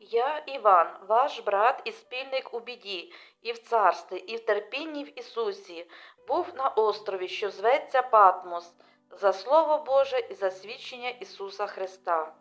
Я, Іван, ваш брат і спільник у біді, і в царстві, і в терпінні в Ісусі, був на острові, що зветься Патмос, за Слово Боже і за свідчення Ісуса Христа.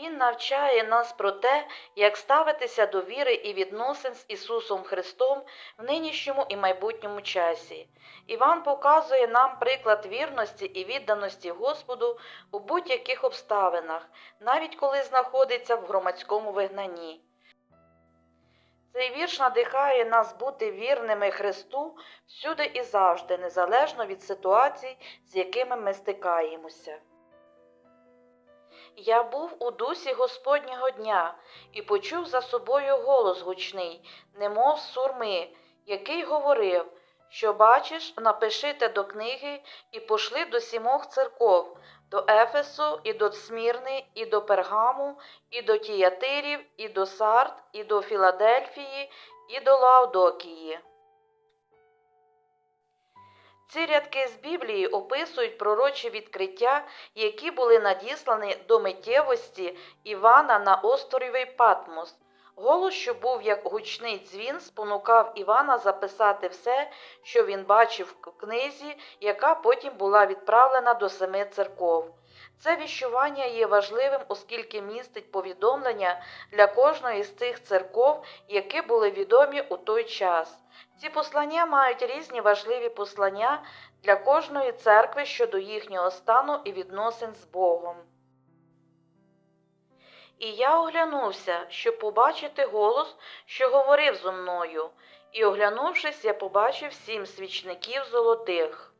Він навчає нас про те, як ставитися до віри і відносин з Ісусом Христом в нинішньому і майбутньому часі. Іван показує нам приклад вірності і відданості Господу у будь-яких обставинах, навіть коли знаходиться в громадському вигнанні. Цей вірш надихає нас бути вірними Христу всюди і завжди, незалежно від ситуацій, з якими ми стикаємося. Я був у дусі Господнього дня і почув за собою голос гучний, немов сурми, який говорив, що бачиш, напиши те до книги і пошли до сімох церков, до Ефесу, і до Смірни, і до Пергаму, і до Тіятирів, і до Сард, і до Філадельфії, і до Лаодокії. Ці рядки з Біблії описують пророчі відкриття, які були надіслані до миттєвості Івана на острові Патмос. Голос, що був як гучний дзвін, спонукав Івана записати все, що він бачив в книзі, яка потім була відправлена до семи церков. Це віщування є важливим, оскільки містить повідомлення для кожної з цих церков, які були відомі у той час. Ці послання мають різні важливі послання для кожної церкви щодо їхнього стану і відносин з Богом. І я оглянувся, щоб побачити голос, що говорив зо мною, і, оглянувшись, я побачив сім свічників золотих.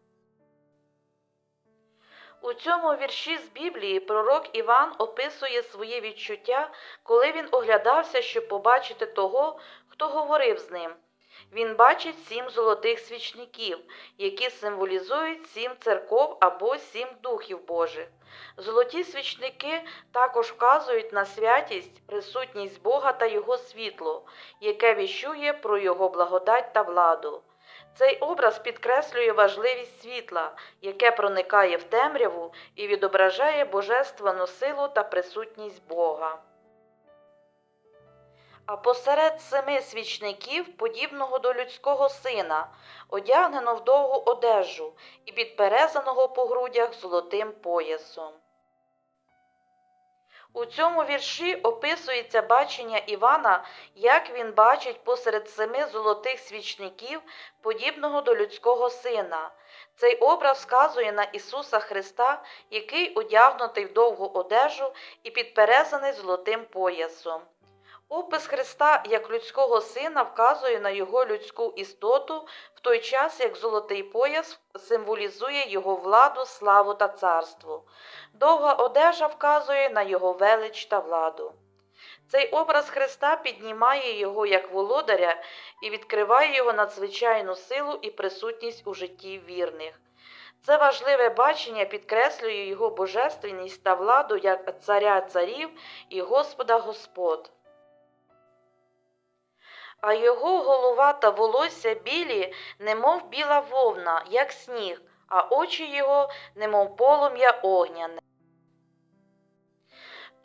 У цьому вірші з Біблії пророк Іван описує свої відчуття, коли він оглядався, щоб побачити того, хто говорив з ним. Він бачить сім золотих свічників, які символізують сім церков або сім духів Божих. Золоті свічники також вказують на святість, присутність Бога та Його світло, яке віщує про Його благодать та владу. Цей образ підкреслює важливість світла, яке проникає в темряву і відображає божественну силу та присутність Бога. А посеред семи свічників, подібного до людського сина, одягнено в довгу одежу і підперезаного по грудях золотим поясом. У цьому вірші описується бачення Івана, як він бачить посеред семи золотих свічників, подібного до людського сина. Цей образ вказує на Ісуса Христа, який одягнутий в довгу одежу і підперезаний золотим поясом. Опис Христа як людського сина вказує на його людську істоту, той час як золотий пояс символізує його владу, славу та царство. Довга одежа вказує на його велич та владу. Цей образ Христа піднімає його як володаря і відкриває його надзвичайну силу і присутність у житті вірних. Це важливе бачення підкреслює його божественність та владу як царя царів і Господа Господ а його голова та волосся білі, немов біла вовна, як сніг, а очі його, немов полум'я огняне.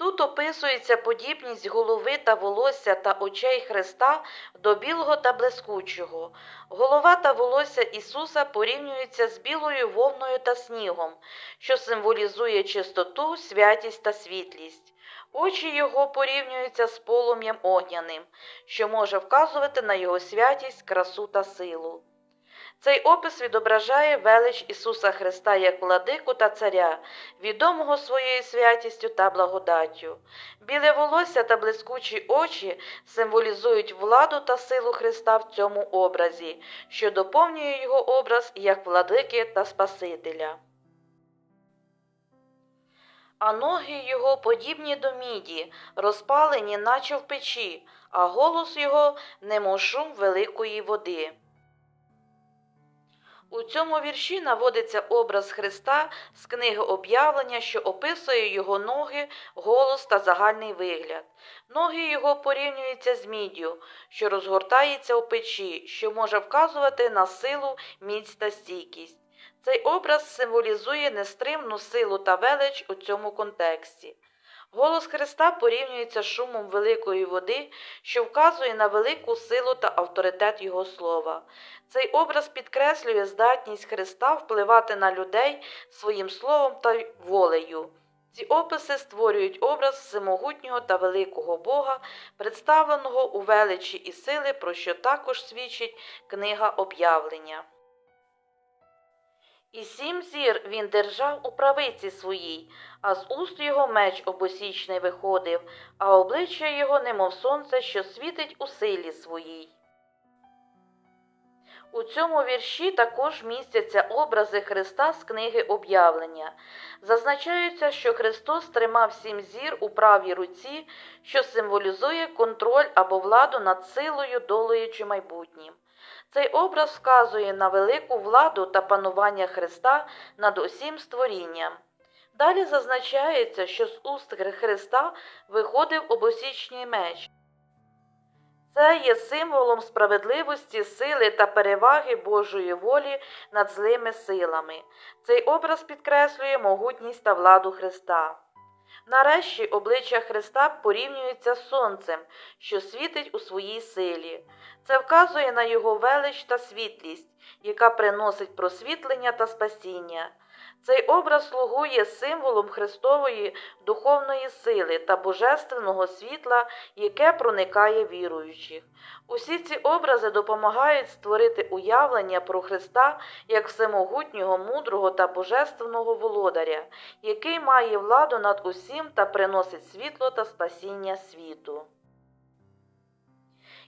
Тут описується подібність голови та волосся та очей Христа до білого та блискучого. Голова та волосся Ісуса порівнюються з білою вовною та снігом, що символізує чистоту, святість та світлість. Очі його порівнюються з полум'ям огняним, що може вказувати на його святість, красу та силу. Цей опис відображає велич Ісуса Христа як владику та царя, відомого своєю святістю та благодаттю. Біле волосся та блискучі очі символізують владу та силу Христа в цьому образі, що доповнює його образ як владики та Спасителя а ноги його подібні до міді, розпалені, наче в печі, а голос його немов шум великої води. У цьому вірші наводиться образ Христа з книги об'явлення, що описує його ноги, голос та загальний вигляд. Ноги його порівнюються з міддю, що розгортається у печі, що може вказувати на силу, міць та стійкість. Цей образ символізує нестримну силу та велич у цьому контексті. Голос Христа порівнюється з шумом великої води, що вказує на велику силу та авторитет Його слова. Цей образ підкреслює здатність Христа впливати на людей своїм словом та волею. Ці описи створюють образ всемогутнього та великого Бога, представленого у величі і сили, про що також свідчить книга об'явлення. І сім зір він держав у правиці своїй, а з уст його меч обосічний виходив, а обличчя його, немов сонце, що світить у силі своїй. У цьому вірші також містяться образи Христа з книги об'явлення. Зазначається, що Христос тримав сім зір у правій руці, що символізує контроль або владу над силою, долею чи майбутнім. Цей образ вказує на велику владу та панування Христа над усім створінням. Далі зазначається, що з уст Христа виходив обосічний меч. Це є символом справедливості, сили та переваги Божої волі над злими силами. Цей образ підкреслює могутність та владу Христа. Нарешті обличчя Христа порівнюється з сонцем, що світить у своїй силі. Це вказує на його велич та світлість, яка приносить просвітлення та спасіння. Цей образ слугує символом Христової духовної сили та божественного світла, яке проникає віруючих. Усі ці образи допомагають створити уявлення про Христа як всемогутнього, мудрого та божественного володаря, який має владу над усім та приносить світло та спасіння світу.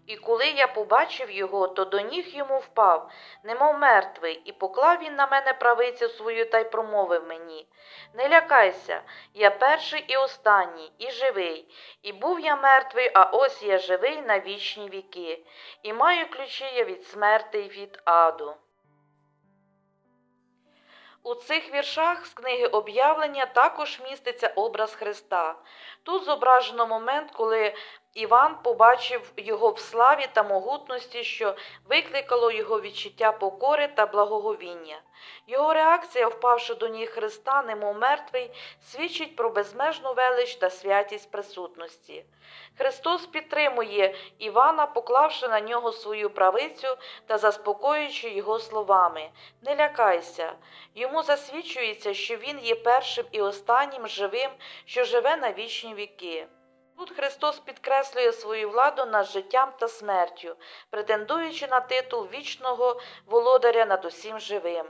І коли я побачив його, то до ніг йому впав, немов мертвий, і поклав він на мене правицю свою та й промовив мені Не лякайся, я перший і останній, і живий, і був я мертвий, а ось я живий на вічні віки, і маю ключі я від смерти й від аду. У цих віршах з книги об'явлення також міститься образ Христа. Тут зображено момент, коли Іван побачив його в славі та могутності, що викликало його відчуття покори та благоговіння. Його реакція, впавши до ніг Христа, немов мертвий, свідчить про безмежну велич та святість присутності. Христос підтримує Івана, поклавши на нього свою правицю та заспокоюючи його словами Не лякайся. Йому засвідчується, що він є першим і останнім живим, що живе на вічні віки. Тут Христос підкреслює свою владу над життям та смертю, претендуючи на титул вічного володаря над усім живим.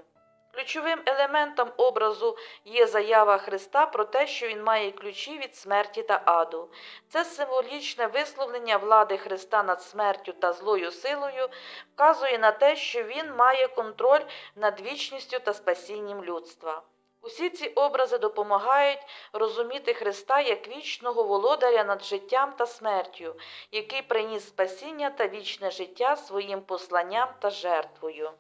Ключовим елементом образу є заява Христа про те, що Він має ключі від смерті та аду. Це символічне висловлення влади Христа над смертю та злою силою вказує на те, що Він має контроль над вічністю та спасінням людства. Усі ці образи допомагають розуміти Христа як вічного володаря над життям та смертю, який приніс спасіння та вічне життя своїм посланням та жертвою.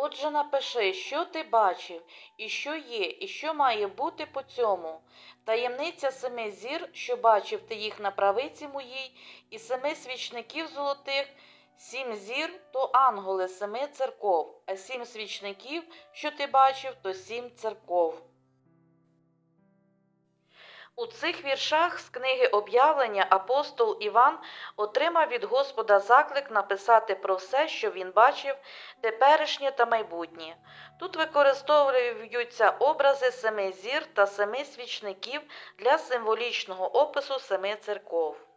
Отже, напиши, що ти бачив, і що є, і що має бути по цьому. Таємниця семи зір, що бачив ти їх на правиці моїй, і семи свічників золотих. Сім зір то ангели семи церков, а сім свічників, що ти бачив, то сім церков. У цих віршах з книги об'явлення апостол Іван отримав від Господа заклик написати про все, що він бачив, теперішнє та майбутнє. Тут використовуються образи семи зір та семи свічників для символічного опису семи церков.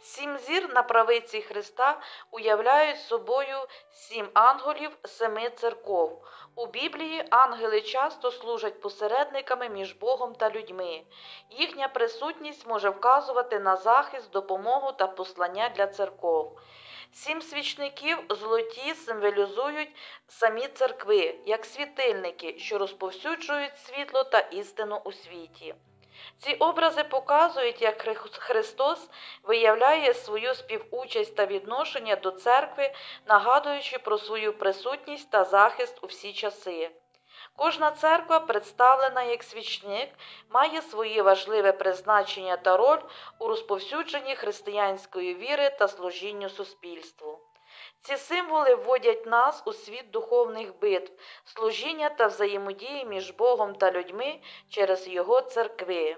Сім зір на правиці Христа уявляють собою сім ангелів семи церков. У Біблії ангели часто служать посередниками між Богом та людьми. Їхня присутність може вказувати на захист, допомогу та послання для церков. Сім свічників золоті символізують самі церкви, як світильники, що розповсюджують світло та істину у світі. Ці образи показують, як Христос виявляє свою співучасть та відношення до церкви, нагадуючи про свою присутність та захист у всі часи. Кожна церква, представлена як свічник, має своє важливе призначення та роль у розповсюдженні християнської віри та служінню суспільству. Ці символи вводять нас у світ духовних битв, служіння та взаємодії між Богом та людьми через Його церкви.